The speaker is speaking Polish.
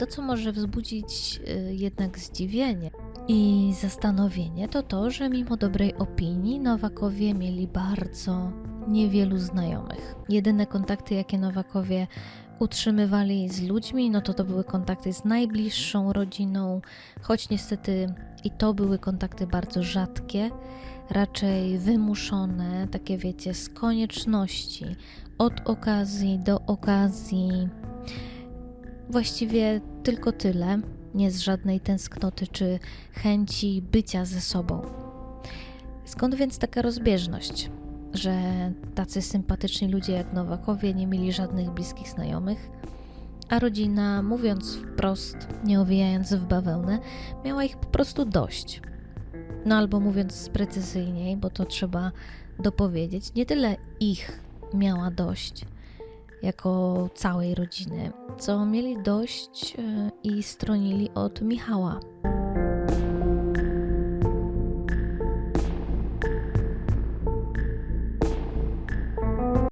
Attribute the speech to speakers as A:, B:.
A: to, co może wzbudzić y, jednak zdziwienie i zastanowienie, to to, że mimo dobrej opinii Nowakowie mieli bardzo niewielu znajomych. Jedyne kontakty, jakie Nowakowie utrzymywali z ludźmi, no to to były kontakty z najbliższą rodziną, choć niestety i to były kontakty bardzo rzadkie, raczej wymuszone, takie wiecie, z konieczności, od okazji do okazji. Właściwie tylko tyle, nie z żadnej tęsknoty czy chęci bycia ze sobą. Skąd więc taka rozbieżność, że tacy sympatyczni ludzie jak Nowakowie nie mieli żadnych bliskich znajomych, a rodzina, mówiąc wprost, nie owijając w bawełnę, miała ich po prostu dość. No albo mówiąc precyzyjniej, bo to trzeba dopowiedzieć, nie tyle ich miała dość, jako całej rodziny, co mieli dość e, i stronili od Michała.